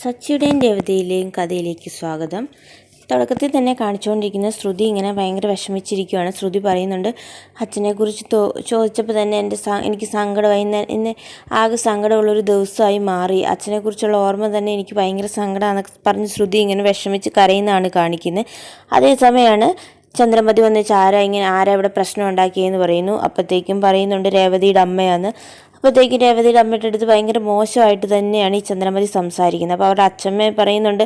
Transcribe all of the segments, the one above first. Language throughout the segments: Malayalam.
സച്ചിയുടെയും ദേവതയിലെയും കഥയിലേക്ക് സ്വാഗതം. തുടക്കത്തിൽ തന്നെ കാണിച്ചുകൊണ്ടിരിക്കുന്ന ശ്രുതി ഇങ്ങനെ ഭയങ്കര വിഷമിച്ചിരിക്കുകയാണ് ശ്രുതി പറയുന്നുണ്ട് അച്ഛനെക്കുറിച്ച് തോ ചോദിച്ചപ്പോൾ തന്നെ എന്റെ എനിക്ക് സങ്കടമായി. ഇന്ന് ആകെ സങ്കടമുള്ളൊരു ദിവസമായി മാറി. അച്ഛനെക്കുറിച്ചുള്ള ഓർമ്മ തന്നെ എനിക്ക് ഭയങ്കര സങ്കടമാണെന്നൊക്കെ പറഞ്ഞ് ശ്രുതി ഇങ്ങനെ വിഷമിച്ച് കരയുന്നതാണ് കാണിക്കുന്നത്. അതേസമയമാണ് ചന്ദ്രമതി വന്നിച്ച് ആരാ ഇങ്ങനെ ആരാ ഇവിടെ പ്രശ്നം ഉണ്ടാക്കിയെന്ന് പറയുന്നു. അപ്പോഴത്തേക്കും പറയുന്നുണ്ട് രേവതിയുടെ അമ്മയാണ്. അപ്പോഴത്തേക്കും രേവതിയുടെ അമ്മയുടെ അടുത്ത് ഭയങ്കര മോശമായിട്ട് തന്നെയാണ് ഈ ചന്ദ്രമതി സംസാരിക്കുന്നത്. അപ്പോൾ അവരുടെ അച്ഛമ്മ പറയുന്നുണ്ട്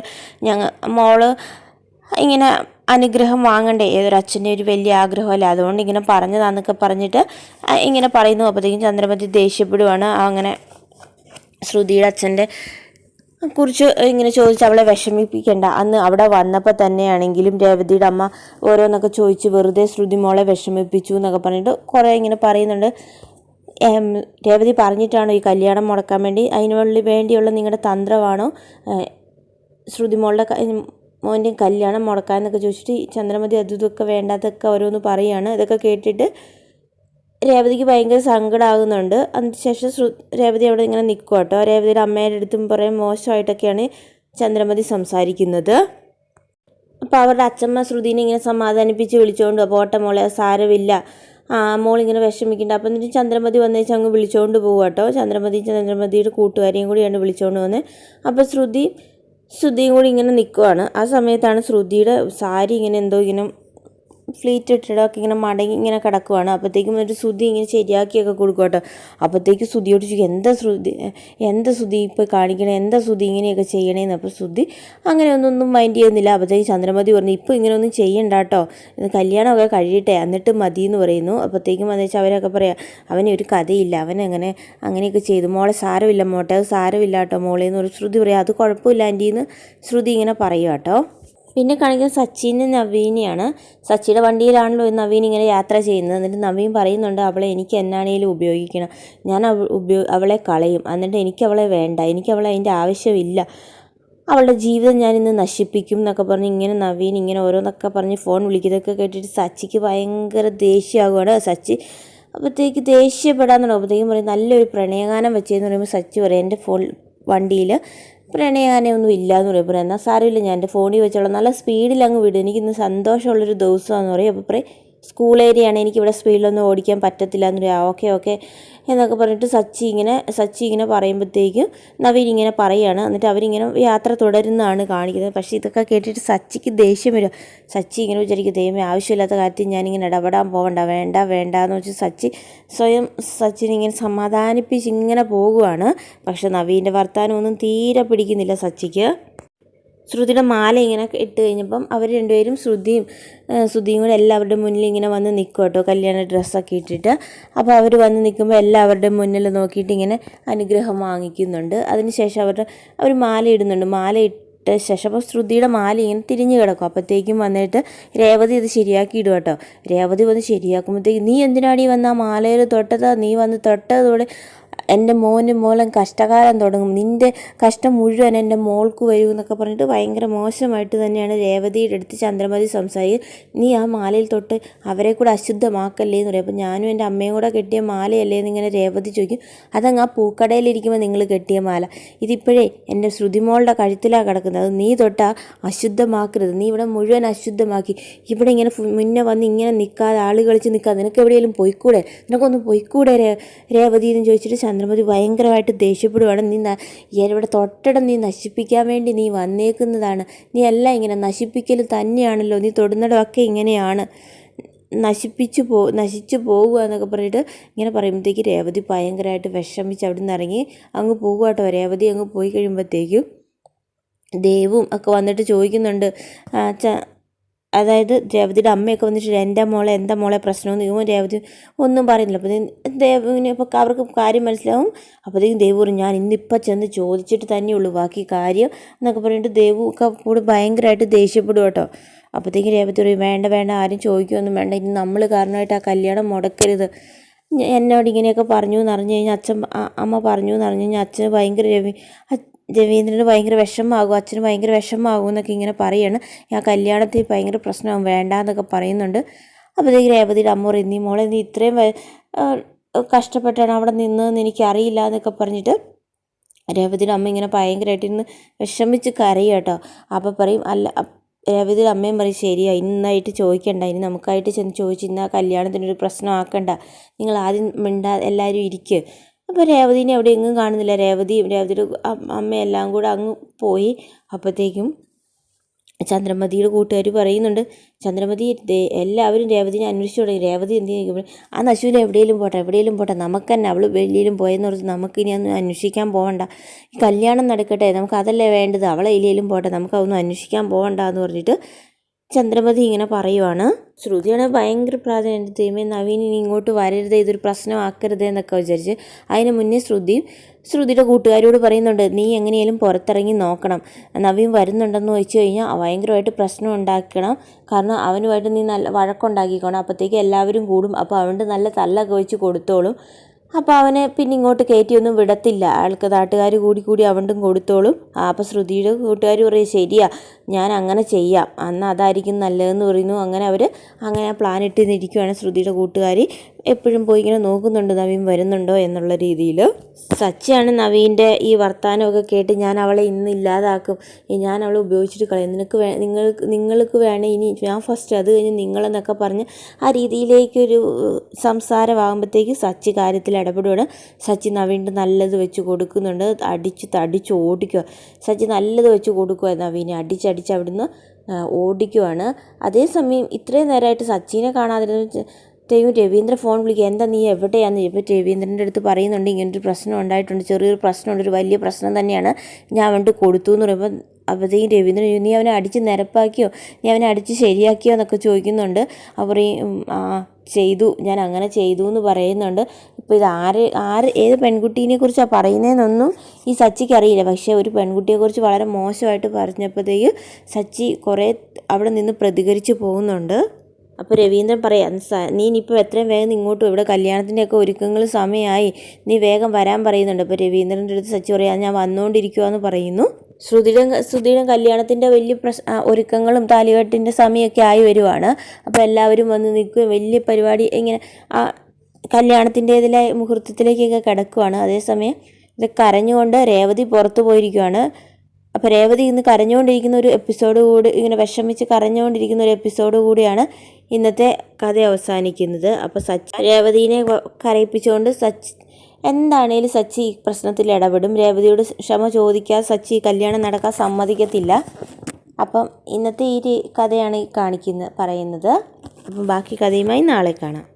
ഞങ്ങൾ മോൾ ഇങ്ങനെ അനുഗ്രഹം വാങ്ങണ്ടേ? ഏതൊരു അച്ഛന്റെ ഒരു വലിയ ആഗ്രഹമല്ല? അതുകൊണ്ട് ഇങ്ങനെ പറഞ്ഞതാന്നൊക്കെ പറഞ്ഞിട്ട് ഇങ്ങനെ പറയുന്നു. അപ്പോഴത്തേക്കും ചന്ദ്രമതി ദേഷ്യപ്പെടുവാണ്. അങ്ങനെ ശ്രുതിയുടെ അച്ഛന്റെ കുറിച്ച് ഇങ്ങനെ ചോദിച്ച് അവളെ വിഷമിപ്പിക്കേണ്ട. അന്ന് അവിടെ വന്നപ്പോൾ തന്നെയാണെങ്കിലും രേവതിയുടെ അമ്മ ഓരോന്നൊക്കെ ചോദിച്ച് വെറുതെ ശ്രുതി മോളെ വിഷമിപ്പിച്ചു എന്നൊക്കെ പറഞ്ഞിട്ട് കുറേ ഇങ്ങനെ പറയുന്നുണ്ട്. രേവതി പറഞ്ഞിട്ടാണോ ഈ കല്യാണം മുടക്കാൻ വേണ്ടി. അതിനുള്ളിൽ വേണ്ടിയുള്ള നിങ്ങളുടെ തന്ത്രമാണോ? ശ്രുതിമോളുടെ ശ്രുതി മോന്റെ കല്യാണം മുടക്കാന്നൊക്കെ ചോദിച്ചിട്ട് ഈ ചന്ദ്രമതി അതും ഇതൊക്കെ വേണ്ടാത്തൊക്കെ ഓരോന്ന് പറയുകയാണ് ഇതൊക്കെ കേട്ടിട്ട് രേവതിക്ക് ഭയങ്കര സങ്കടമാകുന്നുണ്ട് അതിനുശേഷം ശ്രു രേവതി അവിടെ ഇങ്ങനെ നിൽക്കുക കേട്ടോ. രേവതിയുടെ അമ്മയുടെ അടുത്തും പറയും മോശമായിട്ടൊക്കെയാണ് ചന്ദ്രമതി സംസാരിക്കുന്നത്. അപ്പോൾ അവരുടെ അച്ഛമ്മ ശ്രുതിനെ ഇങ്ങനെ സമാധാനിപ്പിച്ച് വിളിച്ചുകൊണ്ട് പോട്ടെ മോളെ സാരമില്ല. മോളിങ്ങനെ വിഷമിക്കുന്നുണ്ട് അപ്പം എന്നിട്ട് ചന്ദ്രമതി വന്നേച്ച് അങ്ങ് വിളിച്ചുകൊണ്ട് പോകും കേട്ടോ ചന്ദ്രമതി ചന്ദ്രമതിയുടെ കൂട്ടുകാരിയും കൂടിയാണ് വിളിച്ചുകൊണ്ട് വന്നത് അപ്പോൾ ശ്രുതി ശ്രുതിയും കൂടി ഇങ്ങനെ നിൽക്കുവാണ് ആ സമയത്താണ് ശ്രുതിയുടെ സാരി ഇങ്ങനെ എന്തോ ഇങ്ങനെ ഫ്ലീറ്റ് ഇട്ടിടൊക്കെ ഇങ്ങനെ മടങ്ങി ഇങ്ങനെ കിടക്കുവാണ്. അപ്പോഴത്തേക്കും ഒരു ശ്രുതി ഇങ്ങനെ ശരിയാക്കിയൊക്കെ കൊടുക്കും കേട്ടോ. അപ്പോഴത്തേക്ക് ശ്രുതിയോട് ചോദിക്കും എന്താ ശ്രുതി? എന്താ ശ്രുതി ഇപ്പോൾ കാണിക്കണേ? എന്താ ശ്രുതി ഇങ്ങനെയൊക്കെ ചെയ്യണേന്ന്? അപ്പോൾ ശ്രുതി അങ്ങനെ ഒന്നൊന്നും മൈൻഡ് ചെയ്യുന്നില്ല. അപ്പോഴത്തേക്ക് ചന്ദ്രമതി പറഞ്ഞു ഇപ്പോൾ ഇങ്ങനെയൊന്നും ചെയ്യണ്ട കേട്ടോ. കല്യാണമൊക്കെ കഴിയട്ടെ. എന്നിട്ട് മതി എന്ന് പറയുന്നു. അപ്പോഴത്തേക്കും എന്ന് വെച്ചാൽ അവരൊക്കെ പറയാം അവന് ഒരു കഥയില്ല. അവൻ അങ്ങനെ അങ്ങനെയൊക്കെ ചെയ്തു. മോളെ സാരമില്ല മോട്ടെ. അത് സാരമില്ല കേട്ടോ മോളെ എന്ന് പറയും ശ്രുതി പറയാം അത് കുഴപ്പമില്ല ആന്റീന്ന്. ശ്രുതി ഇങ്ങനെ പറയും കേട്ടോ. പിന്നെ കാണിക്കുന്നത് സച്ചിനും നവീനെയാണ്. സച്ചിയുടെ വണ്ടിയിലാണല്ലോ നവീൻ ഇങ്ങനെ യാത്ര ചെയ്യുന്നത്. എന്നിട്ട് നവീൻ പറയുന്നുണ്ട് അവളെ എനിക്ക് എന്നാണേലും ഉപയോഗിക്കണം. ഞാൻ അവളെ കളയും. എന്നിട്ട് എനിക്ക് അവളെ വേണ്ട. എനിക്ക് അവളെ അതിന്റെ ആവശ്യമില്ല. അവളുടെ ജീവിതം ഞാൻ ഇന്ന് നശിപ്പിക്കും എന്നൊക്കെ പറഞ്ഞ് ഇങ്ങനെ നവീൻ ഇങ്ങനെ ഓരോന്നൊക്കെ പറഞ്ഞ് ഫോൺ വിളിക്കുന്നതൊക്കെ കേട്ടിട്ട് സച്ചിക്ക് ഭയങ്കര ദേഷ്യമാകുവാണ്. സച്ചി അപ്പോഴത്തേക്ക് ദേഷ്യപ്പെടാൻ അപ്പോഴത്തേക്കും പറയും നല്ലൊരു പ്രണയഗാനം വെച്ചതെന്ന് പറയുമ്പോൾ സച്ചി പറയും എന്റെ ഫോൺ വണ്ടിയിൽ പ്രണയഗാനമൊന്നും ഇല്ല എന്ന് പറയും. പറയും എന്നാൽ സാരമില്ല ഞാൻ എന്റെ ഫോണിൽ വെച്ചോളാം. നല്ല സ്പീഡിൽ അങ്ങ് വിടും. എനിക്കിന്ന് സന്തോഷമുള്ളൊരു ദിവസമാണെന്ന് പറയും. അപ്പോൾ പറയും സ്കൂൾ ഏരിയയാണ് എനിക്കിവിടെ സ്പീഡിലൊന്നും ഓടിക്കാൻ പറ്റത്തില്ല. എന്ന് പറയാം ഓക്കെ ഓക്കെ എന്നൊക്കെ പറഞ്ഞിട്ട് സച്ചി ഇങ്ങനെ സച്ചി ഇങ്ങനെ പറയുമ്പോഴത്തേക്കും നവീൻ ഇങ്ങനെ പറയുകയാണ് എന്നിട്ട് അവരിങ്ങനെ യാത്ര തുടരുന്നതാണ് കാണിക്കുന്നത്. പക്ഷേ ഇതൊക്കെ കേട്ടിട്ട് സച്ചിക്ക് ദേഷ്യം വരും. സച്ചി ഇങ്ങനെ വിചാരിക്കും ദൈവമേ ആവശ്യമില്ലാത്ത കാര്യത്തിൽ ഞാനിങ്ങനെ ഇടപെടാൻ പോകണ്ട വേണ്ട വേണ്ട എന്ന് വെച്ച് സച്ചി സ്വയം സച്ചിനെ ഇങ്ങനെ സമാധാനിപ്പിച്ച് ഇങ്ങനെ പോകുവാണ്. പക്ഷേ നവീന്റെ വർത്താനമൊന്നും തീരെ പിടിക്കുന്നില്ല സച്ചിക്ക്. ശ്രുതിയുടെ മാല ഇങ്ങനെ ഇട്ട് കഴിഞ്ഞപ്പം അവർ രണ്ടുപേരും ശ്രുതിയും ശ്രുതിയും കൂടെ എല്ലാവരുടെ മുന്നിൽ ഇങ്ങനെ വന്ന് നിൽക്കും കേട്ടോ കല്യാണ ഡ്രസ്സൊക്കെ ഇട്ടിട്ട്. അപ്പോൾ അവർ വന്ന് നിൽക്കുമ്പോൾ എല്ലാവരുടെ മുന്നിൽ നോക്കിയിട്ട് ഇങ്ങനെ അനുഗ്രഹം വാങ്ങിക്കുന്നുണ്ട്. അതിനുശേഷം അവരുടെ അവർ മാല ഇടുന്നുണ്ട്. മാല ഇട്ട ശേഷം അപ്പോൾ ശ്രുതിയുടെ മാല ഇങ്ങനെ തിരിഞ്ഞു കിടക്കും. അപ്പോഴത്തേക്കും വന്നിട്ട് രേവതി ഇത് ശരിയാക്കി ഇടും കേട്ടോ. രേവതി വന്ന് ശരിയാക്കുമ്പോഴത്തേക്ക് നീ എന്തിനാടി വന്ന് ആ മാലയിൽ തൊട്ടതാ? നീ വന്ന് തൊട്ടതോടെ എന്റെ മോന് മോളും കഷ്ടകാലം തുടങ്ങും. നിന്റെ കഷ്ടം മുഴുവൻ എന്റെ മോൾക്ക് വരും എന്നൊക്കെ പറഞ്ഞിട്ട് ഭയങ്കര മോശമായിട്ട് തന്നെയാണ് രേവതിയുടെ അടുത്ത് ചന്ദ്രമതി സംസാരിക്കുക നീ ആ മാലയിൽ തൊട്ട് അവരെ കൂടെ അശുദ്ധമാക്കല്ലേ എന്ന് പറയും. അപ്പോൾ ഞാനും എന്റെ അമ്മയും കൂടെ കെട്ടിയ മാലയല്ലേ എന്നിങ്ങനെ രേവതി ചോദിക്കും. അതങ്ങ് ആ പൂക്കടയിലിരിക്കുമ്പോൾ നിങ്ങൾ കെട്ടിയ മാല. ഇതിപ്പോഴേ എന്റെ ശ്രുതിമോളുടെ കഴുത്തിലാണ് കിടക്കുന്നത്. അത് നീ തൊട്ടാ അശുദ്ധമാക്കരുത്. നീ ഇവിടെ മുഴുവൻ അശുദ്ധമാക്കി. ഇവിടെ ഇങ്ങനെ മുന്നേ വന്ന് ഇങ്ങനെ നിൽക്കാതെ ആൾ കളിച്ച് നിൽക്കാതെ നിനക്ക് എവിടെയെങ്കിലും പോയിക്കൂടെ? നിനക്കൊന്ന് പോയിക്കൂടെ രേവതി എന്ന് ചോദിച്ചിട്ട് ചന്ദ്രമതി ഭയങ്കരമായിട്ട് ദേഷ്യപ്പെടുവാണ്. നീ ഇവിടെ തൊട്ടടം നീ നശിപ്പിക്കാൻ വേണ്ടി നീ വന്നേക്കുന്നതാണ്. നീ എല്ലാം ഇങ്ങനെ നശിപ്പിക്കൽ തന്നെയാണല്ലോ. നീ തൊടുന്നിടമൊക്കെ ഇങ്ങനെയാണ്. നശിപ്പിച്ചു പോ നശിച്ചു പോകുക എന്നൊക്കെ പറഞ്ഞിട്ട് ഇങ്ങനെ പറയുമ്പോഴത്തേക്ക് രേവതി ഭയങ്കരമായിട്ട് വിഷമിച്ച് അവിടെ നിന്ന് ഇറങ്ങി അങ്ങ് പോകുക കേട്ടോ രേവതി അങ്ങ് പോയി കഴിയുമ്പോഴത്തേക്കും ദേവും ഒക്കെ വന്നിട്ട് ചോദിക്കുന്നുണ്ട് അതായത് രേവതിയുടെ അമ്മയൊക്കെ വന്നിട്ട് എന്റെ മോളെ എന്റെ മോളെ പ്രശ്നമെന്ന്? ഇവൻ രേവതി ഒന്നും പറയുന്നില്ല. അപ്പോൾ ദേവിന് ഇപ്പോൾ അവർക്ക് കാര്യം മനസ്സിലാവും. അപ്പോഴത്തേക്കും ദേവു പറഞ്ഞു ഞാൻ ഇന്നിപ്പോൾ ചെന്ന് ചോദിച്ചിട്ട് തന്നെയുള്ളൂ ബാക്കി കാര്യം എന്നൊക്കെ പറഞ്ഞിട്ട് ദേവു ഒക്കെ കൂടെ ഭയങ്കരമായിട്ട് ദേഷ്യപ്പെടും കേട്ടോ. അപ്പോഴത്തേക്കും രേവതി പറയും വേണ്ട വേണ്ട ആരും ചോദിക്കുകയൊന്നും വേണ്ട. ഇനി നമ്മൾ കാരണമായിട്ട് ആ കല്യാണം മുടക്കരുത്. എന്നോട് ഇങ്ങനെയൊക്കെ പറഞ്ഞു എന്ന് അറിഞ്ഞു കഴിഞ്ഞാൽ അച്ഛൻ അമ്മ പറഞ്ഞു എന്ന് അറിഞ്ഞു കഴിഞ്ഞാൽ അച്ഛന് ഭയങ്കര രവി രവീന്ദ്രന് ഭയങ്കര വിഷമമാകും അച്ഛന് ഭയങ്കര വിഷമമാകും എന്നൊക്കെ ഇങ്ങനെ പറയാണ്. ആ കല്യാണത്തിൽ ഭയങ്കര പ്രശ്നമാകും വേണ്ട എന്നൊക്കെ പറയുന്നുണ്ട്. അപ്പോഴത്തേക്ക് രേവതിയുടെ അമ്മ പറയും നീ മോളെ നീ ഇത്രയും കഷ്ടപ്പെട്ടാണ് അവിടെ നിന്നതെന്ന് എനിക്കറിയില്ല എന്നൊക്കെ പറഞ്ഞിട്ട് രേവതിയുടെ അമ്മ ഇങ്ങനെ ഭയങ്കരമായിട്ട് ഇന്ന് വിഷമിച്ച് കരയും കേട്ടോ. അപ്പോൾ പറയും അല്ല രേവതിയുടെ അമ്മയും പറയും ശരിയാ ഇന്നായിട്ട് ചോദിക്കണ്ട. ഇനി നമുക്കായിട്ട് ചെന്ന് ചോദിച്ച് കല്യാണത്തിനൊരു പ്രശ്നമാക്കണ്ട. നിങ്ങൾ ആദ്യം മിണ്ടാ എല്ലാവരും ഇരിക്കുക അപ്പോൾ രേവതിനെ അവിടെ എങ്ങും കാണുന്നില്ല. രേവതിയും രേവതിയുടെ അമ്മയെല്ലാം കൂടെ അങ്ങ് പോയി. അപ്പോഴത്തേക്കും ചന്ദ്രമതിയുടെ കൂട്ടുകാർ പറയുന്നുണ്ട് ചന്ദ്രമതി എല്ലാവരും രേവതിനെ അന്വേഷിച്ചു തുടങ്ങി. രേവതി എന്ത് ചെയ്യുമ്പോൾ ആ നശുവിൽ എവിടെയെങ്കിലും പോട്ടെ എവിടെയെങ്കിലും പോട്ടെ. നമുക്ക് തന്നെ അവൾ വെളിയിലും പോയെന്ന് പറഞ്ഞ് നമുക്ക് ഇനി ഒന്നും അന്വേഷിക്കാൻ പോകണ്ട ഈ കല്യാണം നടക്കട്ടെ. നമുക്ക് അതല്ലേ വേണ്ടത്. അവളെ എലിയിലും പോട്ടെ. നമുക്ക് അതൊന്നും അന്വേഷിക്കാൻ പോകണ്ട എന്ന് പറഞ്ഞിട്ട് ചന്ദ്രമതി ഇങ്ങനെ പറയുവാണ് ശ്രുതിയാണ് ഭയങ്കര പ്രാധാന്യം എന്റെ നവീൻ ഇനി ഇങ്ങോട്ട് വരരുത് ഇതൊരു പ്രശ്നമാക്കരുത് എന്നൊക്കെ വിചാരിച്ച് അതിന് മുന്നേ ശ്രുതി ശ്രുതിയുടെ കൂട്ടുകാരോട് പറയുന്നുണ്ട് നീ എങ്ങനെയാലും പുറത്തിറങ്ങി നോക്കണം. നവീൻ വരുന്നുണ്ടെന്ന് വെച്ച് കഴിഞ്ഞാൽ ഭയങ്കരമായിട്ട് പ്രശ്നം ഉണ്ടാക്കണം. കാരണം അവനുമായിട്ട് നീ നല്ല വഴക്കുണ്ടാക്കിക്കോണം. അപ്പോഴത്തേക്ക് എല്ലാവരും കൂടും. അപ്പോൾ അവന്റെ നല്ല തല്ലൊക്കെ വെച്ച് കൊടുത്തോളും. അപ്പോൾ അവനെ പിന്നെ ഇങ്ങോട്ട് കയറ്റിയൊന്നും വിടത്തില്ല. അയാൾക്ക് നാട്ടുകാർ കൂടി കൂടി അവണ്ടും കൊടുത്തോളും. അപ്പം ശ്രുതിയുടെ കൂട്ടുകാർ പറയും ശരിയാ ഞാൻ അങ്ങനെ ചെയ്യാം. അന്ന് അതായിരിക്കും നല്ലതെന്ന് പറയുന്നു. അങ്ങനെ അവർ അങ്ങനെ പ്ലാൻ ഇട്ട് ശ്രുതിയുടെ കൂട്ടുകാർ എപ്പോഴും പോയി ഇങ്ങനെ നോക്കുന്നുണ്ട് നവീൻ വരുന്നുണ്ടോ? എന്നുള്ള രീതിയിൽ സച്ചിയാണ് നവീന്റെ ഈ വർത്തമാനമൊക്കെ കേട്ട് ഞാൻ അവളെ ഇന്ന് ഇല്ലാതാക്കും. ഞാൻ അവളെ ഉപയോഗിച്ചിട്ട് കളയും. നിനക്ക് വേ നിങ്ങൾക്ക് നിങ്ങൾക്ക് വേണേ ഇനി ഞാൻ ഫസ്റ്റ് അത് കഴിഞ്ഞ് നിങ്ങളെന്നൊക്കെ പറഞ്ഞ് ആ രീതിയിലേക്കൊരു സംസാരമാകുമ്പോഴത്തേക്ക് സച്ചി കാര്യത്തിൽ ഇടപെടുകയാണ് സച്ചി നവീന്റെ നല്ലത് വെച്ച് കൊടുക്കുന്നുണ്ട്. അടിച്ച് തടിച്ച് ഓടിക്കുക സച്ചി നല്ലത് വെച്ച് കൊടുക്കുക നവീനെ അടിച്ചടിച്ച് അവിടുന്ന് ഓടിക്കുവാണ്. അതേസമയം ഇത്രയും നേരമായിട്ട് സച്ചിനെ കാണാതിരുന്ന ടൈം രവീന്ദ്ര ഫോൺ വിളിക്കുക എന്താ നീ എവിടെയാന്ന്? ഇപ്പോൾ രവീന്ദ്രന്റെ അടുത്ത് പറയുന്നുണ്ട്. ഇങ്ങനൊരു പ്രശ്നം ഉണ്ടായിട്ടുണ്ട്. ചെറിയൊരു പ്രശ്നമുണ്ട്. ഒരു വലിയ പ്രശ്നം തന്നെയാണ്. ഞാൻ അവന്റെ കൊടുത്തു എന്ന് പറയുമ്പോൾ അപ്പോഴത്തേക്കും രവീന്ദ്രൻ നീ അവനെ അടിച്ച് നിരപ്പാക്കിയോ? നീ അവനെ അടിച്ച് ശരിയാക്കിയോ എന്നൊക്കെ ചോദിക്കുന്നുണ്ട്. അവർ ഈ ചെയ്തു. ഞാൻ അങ്ങനെ ചെയ്തു എന്ന് പറയുന്നുണ്ട്. ഇപ്പോൾ ഇത് ആര് ആര് ഏത് പെൺകുട്ടീനെ കുറിച്ചാണ് പറയുന്നതെന്നൊന്നും ഈ സച്ചിക്ക് അറിയില്ല. പക്ഷേ ഒരു പെൺകുട്ടിയെക്കുറിച്ച് വളരെ മോശമായിട്ട് പറഞ്ഞപ്പോഴത്തേക്ക് സച്ചി കുറേ അവിടെ നിന്ന് പ്രതികരിച്ച് പോകുന്നുണ്ട്. അപ്പോൾ രവീന്ദ്രൻ പറയാം "സ- നീ ഇനിയിപ്പോൾ എത്രയും വേഗം ഇങ്ങോട്ടും ഇവിടെ കല്യാണത്തിന്റെയൊക്കെ ഒരുക്കങ്ങൾ സമയമായി. നീ വേഗം വരാൻ പറയുന്നുണ്ട്. അപ്പോൾ രവീന്ദ്രന്റെ അടുത്ത് സച്ചി പറയാം ഞാൻ വന്നുകൊണ്ടിരിക്കുവാന്ന് പറയുന്നു. ശ്രുതിയുടെ ശ്രുതിയുടെ കല്യാണത്തിന്റെ വലിയ പ്രശ് ഒരുക്കങ്ങളും താലികെട്ടിന്റെ സമയമൊക്കെ ആയി വരുവാണ്. അപ്പോൾ എല്ലാവരും വന്ന് നിൽക്കുകയും വലിയ പരിപാടി ഇങ്ങനെ ആ കല്യാണത്തിന്റേതിലെ മുഹൂർത്തത്തിലേക്കൊക്കെ കിടക്കുവാണ്. അതേസമയം ഇത് കരഞ്ഞുകൊണ്ട് രേവതി പുറത്തു പോയിരിക്കുവാണ്. അപ്പോൾ രേവതി ഇന്ന് കരഞ്ഞുകൊണ്ടിരിക്കുന്ന ഒരു എപ്പിസോഡ് കൂടി ഇങ്ങനെ വിഷമിച്ച് കരഞ്ഞുകൊണ്ടിരിക്കുന്ന ഒരു എപ്പിസോഡ് കൂടിയാണ് ഇന്നത്തെ കഥ അവസാനിക്കുന്നത്. അപ്പോൾ സച്ച് രേവതിനെ കരയിപ്പിച്ചുകൊണ്ട് സച്ച് എന്താണേലും സച്ചി ഈ പ്രശ്നത്തിൽ ഇടപെടും. രേവതിയോട് ക്ഷമ ചോദിക്കാതെ സച്ചി കല്യാണം നടക്കാൻ സമ്മതിക്കത്തില്ല. അപ്പം ഇന്നത്തെ ഈ കഥയാണ് കാണിക്കുന്നത് പറയുന്നത്. അപ്പം ബാക്കി കഥയുമായി നാളെ കാണാം.